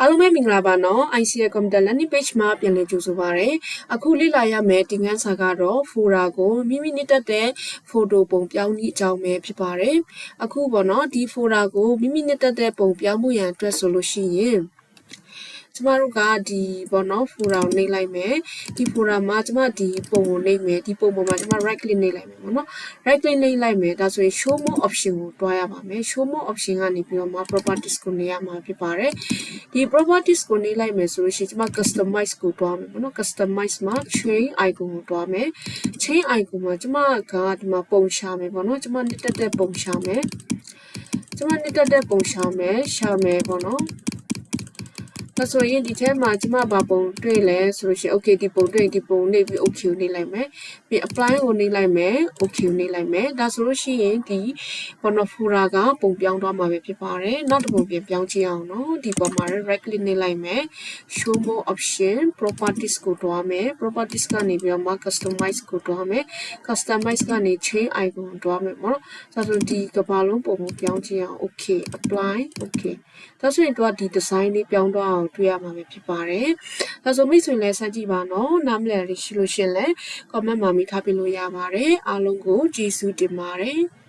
အားလုံးပဲမင်္ဂလာပါနော် ICL Computer Landing Page မှာပြန်လည်ကြိုဆိုပါရစေအခုလေ့လာရမယ့်သင်ခန်းစာကတော့ Fora ကိုမိမိနှစ်သက်တဲ့ photo ပုံပြောင်းနည်းအကြောင်းပဲဖြစ်ပါတယ်အခုပေါ့နော်ဒီ Fora ကိုမိမိနှစ်သက်တဲ့ပုံပြောင်းမှုရန်အတွက်ဆိုလို့ရှိရင် ကျမတို့ကဒီပေါ့နော် fora ကိုနှိပ်လိုက်မယ်ဒီ fora မှာကျမဒီပုံကိုနှိပ်မယ်ဒီပုံပေါ်မှာကျမ right click နှိပ်လိုက်မယ်ပေါ့နော် right click နှိပ်လိုက်မယ်ဒါဆိုရင် show more option ကိုတွားရပါမယ် show more option ကနေပြီးတော့မှ properties ကိုနေရမှာဖြစ်ပါတယ်ဒီ properties ကိုနှိပ်လိုက်မယ်ဆိုလို့ရှိရင်ကျမ customize ကိုတွားမယ်ပေါ့နော် customize မှာ chain icon ကိုတွားမယ် chain icon မှာကျမကဒီမှာပုံရှာမယ်ပေါ့နော်ကျမနှစ်တက်တဲ့ပုံရှာမယ်ကျမနှစ်တက်တဲ့ပုံရှာမယ်ရှာမယ်ပေါ့နော် ဒါဆိုရင်ဒီထဲမှာကျမဘာပုံတွေ့လဲဆိုလို့ရှိရင် okay ဒီပုံတွေ့ဒီပုံနေပြီး okay ကိုနေလိုက်မယ်ပြီး apply ကိုနေလိုက်မယ် okay ကိုနေလိုက်မယ်ဒါဆိုလို့ရှိရင်ဒီဘောနော် fora ကပုံပြောင်းသွားမှာပဲဖြစ်ပါတယ်နောက်တစ်ပုံပြန်ပြောင်းကြည့်အောင်နော်ဒီပေါ်မှာ right click နေလိုက်မယ် show more option properties ကိုတွားမယ် properties ကနေပြီးတော့မှ customize ကိုတွားမယ် customize ကနေ chain icon ကိုတွားမယ်ပေါ့နော်ဒါဆိုဒီကဘာလုံးပုံကိုပြောင်းကြည့်အောင် okay apply okay ဒါဆိုရင်တော့ဒီ design လေးပြောင်းတော့အောင်တွေ့ရမှာပဲဖြစ်ပါတယ်။ဒါဆိုမိတ်ဆွေလည်းစမ်းကြည့်ပါနော်။နားမလည်ရရှိလို့ရှင်လဲ comment မှာမိထားပြလို့ရပါတယ်။အားလုံးကိုကျေးဇူးတင်ပါတယ်။